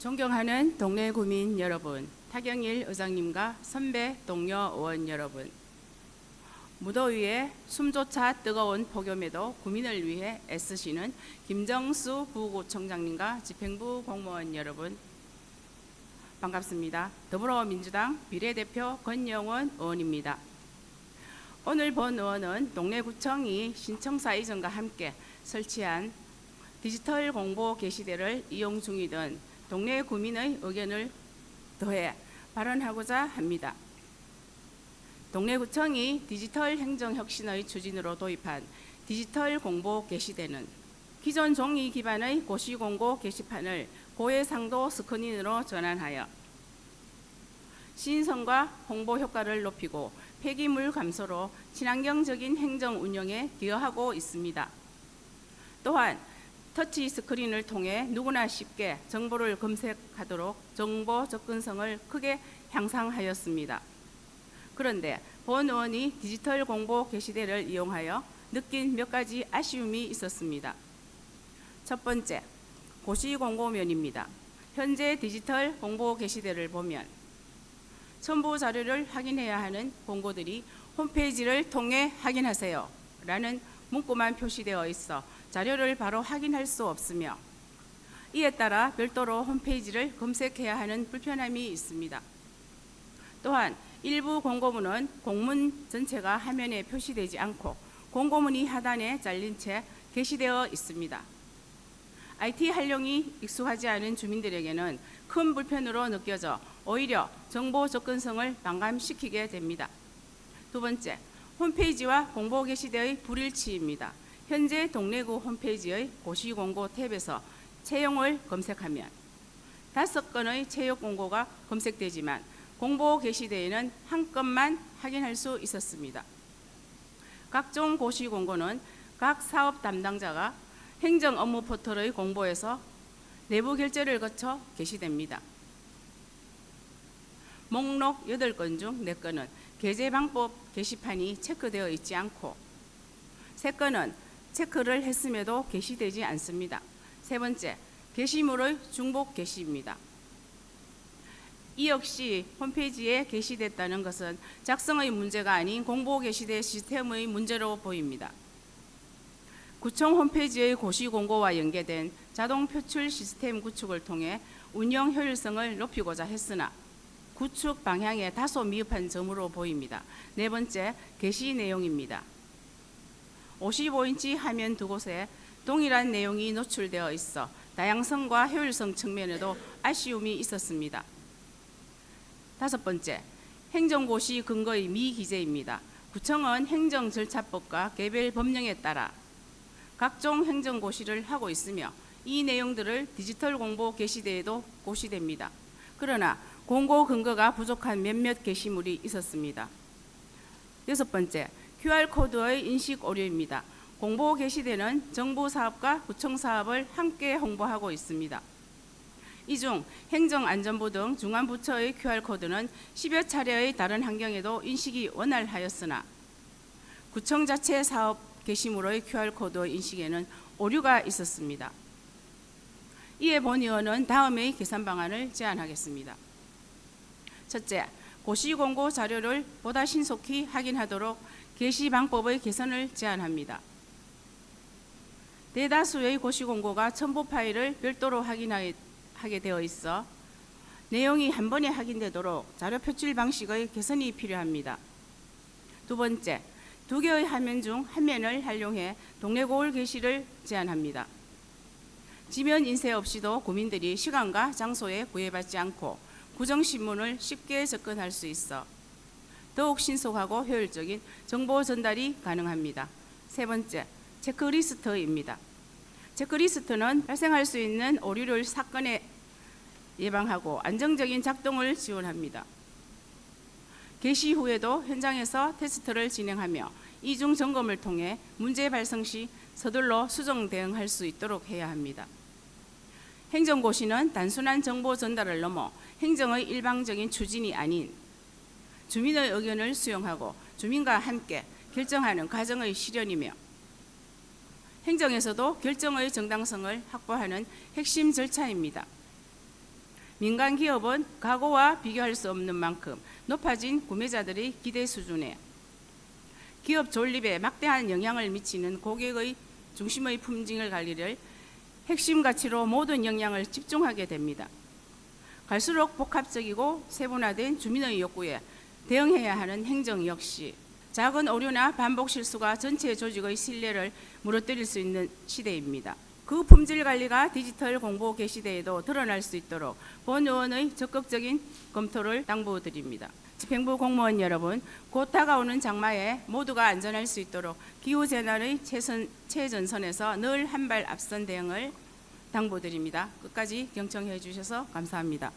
존경하는 동네 구민 여러분, 타경일 의장님과 선배 동료 의원 여러분, 무더위에 숨조차 뜨거운 폭염에도 구민을 위해 애쓰시는 김정수 부구청장님과 집행부 공무원 여러분, 반갑습니다. 더불어민주당 비례대표 권영원 의원입니다. 오늘 본 의원은 동래구청이 신청사 이전과 함께 설치한 디지털 공보 게시대를 이용 중이던 동네 구민의 의견을 더해 발언하고자 합니다. 동래구청이 디지털 행정 혁신의 추진으로 도입한 디지털 공보 게시대는 기존 종이 기반의 고시공고 게시판을 고해상도 스크린으로 전환하여 신선과 홍보 효과를 높이고 폐기물 감소로 친환경적인 행정 운영에 기여하고 있습니다. 또한 터치 스크린을 통해 누구나 쉽게 정보를 검색하도록 정보 접근성을 크게 향상하였습니다. 그런데 본 의원이 디지털 공보 게시대를 이용하여 느낀 몇 가지 아쉬움이 있었습니다. 첫 번째, 고시 공고면입니다. 현재 디지털 공보 게시대를 보면 첨부 자료를 확인해야 하는 공고들이 홈페이지를 통해 확인하세요 라는 문구만 표시되어 있어 자료를 바로 확인할 수 없으며 이에 따라 별도로 홈페이지를 검색해야 하는 불편함이 있습니다. 또한 일부 공고문은 공문 전체가 화면에 표시되지 않고 공고문이 하단에 잘린 채 게시되어 있습니다. IT 활용이 익숙하지 않은 주민들에게는 큰 불편으로 느껴져 오히려 정보 접근성을 반감시키게 됩니다. 두 번째, 홈페이지와 공보 게시대의 불일치입니다. 현재 동래구 홈페이지의 고시 공고 탭에서 채용을 검색하면 다섯 건의 채용 공고가 검색되지만 공보 게시대에는 한 건만 확인할 수 있었습니다. 각종 고시 공고는 각 사업 담당자가 행정 업무 포털의 공보에서 내부 결제를 거쳐 게시됩니다. 목록 8건 중 4건은 게재 방법 게시판이 체크되어 있지 않고 3건은 체크를 했음에도 게시되지 않습니다. 세 번째, 게시물의 중복 게시입니다. 이 역시 홈페이지에 게시됐다는 것은 작성의 문제가 아닌 공보 게시대 시스템의 문제로 보입니다. 구청 홈페이지의 고시 공고와 연계된 자동 표출 시스템 구축을 통해 운영 효율성을 높이고자 했으나 구축 방향에 다소 미흡한 점으로 보입니다. 네 번째, 게시 내용입니다. 55인치 화면 두 곳에 동일한 내용이 노출되어 있어 다양성과 효율성 측면에도 아쉬움이 있었습니다. 다섯 번째, 행정고시 근거의 미기재입니다. 구청은 행정 절차법과 개별 법령에 따라 각종 행정고시를 하고 있으며 이 내용들을 디지털 공보 게시대에도 고시됩니다. 그러나 공고 근거가 부족한 몇몇 게시물이 있었습니다. 여섯 번째, QR코드의 인식 오류입니다. 공보 게시대는 정부 사업과 구청 사업을 함께 홍보하고 있습니다. 이 중 행정안전부 등 중앙부처의 QR코드는 10여 차례의 다른 환경에도 인식이 원활하였으나 구청 자체 사업 게시물의 QR코드 인식에는 오류가 있었습니다. 이에 본 의원은 다음의 개선 방안을 제안하겠습니다. 첫째, 고시 공고 자료를 보다 신속히 확인하도록 게시 방법의 개선을 제안합니다. 대다수의 고시 공고가 첨부 파일을 별도로 확인하게 되어 있어 내용이 한 번에 확인되도록 자료 표출 방식의 개선이 필요합니다. 두 번째, 두 개의 화면 중 한 면을 활용해 동네 거울 게시를 제안합니다. 지면 인쇄 없이도 구민들이 시간과 장소에 구애받지 않고 구정신문을 쉽게 접근할 수 있어 더욱 신속하고 효율적인 정보 전달이 가능합니다. 세 번째, 체크리스트입니다. 체크리스트는 발생할 수 있는 오류를 사건에 예방하고 안정적인 작동을 지원합니다. 개시 후에도 현장에서 테스트를 진행하며 이중 점검을 통해 문제 발생 시 서둘러 수정 대응할 수 있도록 해야 합니다. 행정고시는 단순한 정보 전달을 넘어 행정의 일방적인 추진이 아닌 주민의 의견을 수용하고 주민과 함께 결정하는 과정의 실현이며 행정에서도 결정의 정당성을 확보하는 핵심 절차입니다. 민간 기업은 과거와 비교할 수 없는 만큼 높아진 구매자들의 기대 수준에 기업 존립에 막대한 영향을 미치는 고객의 중심의 품질 관리를 핵심 가치로 모든 역량을 집중하게 됩니다. 갈수록 복합적이고 세분화된 주민의 욕구에 대응해야 하는 행정 역시 작은 오류나 반복 실수가 전체 조직의 신뢰를 무너뜨릴 수 있는 시대입니다. 그 품질 관리가 디지털 공보 개시대에도 드러날 수 있도록 본 의원의 적극적인 검토를 당부드립니다. 집행부 공무원 여러분, 곧 다가오는 장마에 모두가 안전할 수 있도록 기후 재난의 최선, 최전선에서 늘 한 발 앞선 대응을 당부드립니다. 끝까지 경청해 주셔서 감사합니다.